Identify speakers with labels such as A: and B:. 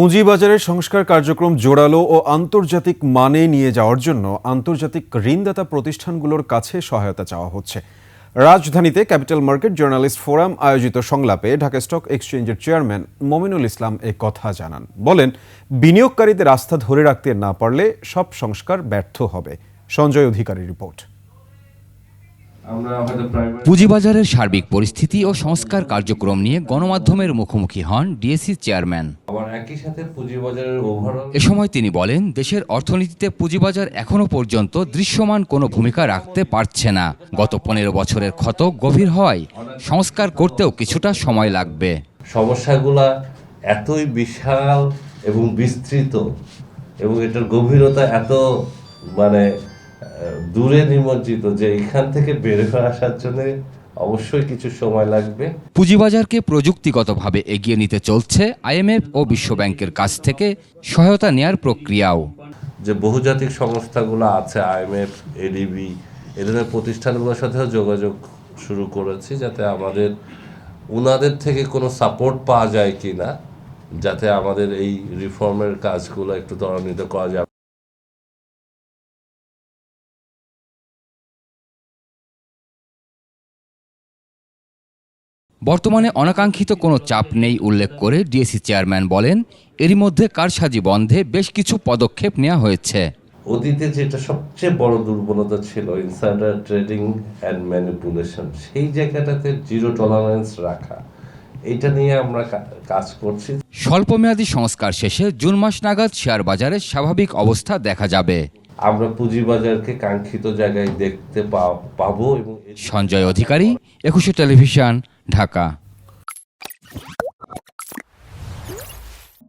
A: পুঁজিবাজারের সংস্কার কার্যক্রম জোরালো ও আন্তর্জাতিক মানে নিয়ে যাওয়ার জন্য আন্তর্জাতিক ঋণদাতা প্রতিষ্ঠানগুলোর কাছে সহায়তা চাওয়া হচ্ছে। রাজধানীতে ক্যাপিটাল মার্কেট জার্নালিস্ট ফোরাম আয়োজিত সংলাপে ঢাকা স্টক এক্সচেঞ্জের চেয়ারম্যান মমিনুল ইসলাম এ কথা জানান। বলেন, বিনিয়োগকারীদের আস্থা ধরে রাখতে না পারলে সব সংস্কার ব্যর্থ হবে। সঞ্জয় অধিকারী রিপোর্ট।
B: পুঁজিবাজারের সার্বিক পরিস্থিতি ও সংস্কার কার্যক্রম নিয়ে গণমাধ্যমের মুখোমুখি হন ডিএসসি চেয়ারম্যান। এ সময় তিনি বলেন দেশের অর্থনীতিতে পুঁজিবাজার এখনও পর্যন্ত দৃশ্যমান কোনো ভূমিকা রাখতে পারছে না। গত পনেরো বছরের ক্ষত গভীর হয় সংস্কার করতেও কিছুটা সময় লাগবে।
C: সমস্যাগুলা এতই বিশাল এবং বিস্তৃত এবং এটার গভীরতা এত মানে দূরে নিমজ্জিত যে এখান থেকে বের হয়ে আসার জন্য অবশ্যই কিছু সময় লাগবে।
B: পুঁজিবাজারকে প্রযুক্তিগতভাবে এগিয়ে নিতে চলছে আইএমএফ ও বিশ্বব্যাংকের কাছ থেকে সহায়তা নেয়ার প্রক্রিয়াও।
C: যে বহুজাতিক সংস্থাগুলো আছে আইএমএফ এডিবি এ ধরনের প্রতিষ্ঠানগুলোর সাথেও যোগাযোগ শুরু করেছি যাতে আমাদের উনাদের থেকে কোনো সাপোর্ট পাওয়া যায় কি না যাতে আমাদের এই রিফর্মের কাজগুলো একটু ত্বরান্বিত করা যায়।
B: বর্তমানে অনাকাঙ্ক্ষিত কোনো চাপ নেই উল্লেখ করে ডিএসসি চেয়ারম্যান বলেন এরই মধ্যে কারসাজি বন্ধে বেশ কিছু পদক্ষেপ নেওয়া হয়েছে।
C: অতীতে যেটা সবচেয়ে বড় দুর্বলতা ছিল ইনসাইডার ট্রেডিং অ্যান্ড ম্যানিপুলেশন সেই জায়গাটাতে জিরো টলারেন্স রাখা এইটা নিয়ে আমরা কাজ করছি।
B: স্বল্পমেয়াদী সংস্কার শেষে জুন মাস নাগাদ শেয়ার বাজারে স্বাভাবিক অবস্থা দেখা যাবে।
C: আমরা পুঁজিবাজারকে কাঙ্ক্ষিত জায়গায় দেখতে পাবো এবং
B: সঞ্জয় অধিকারী একুশে টেলিভিশন। ঢাকা।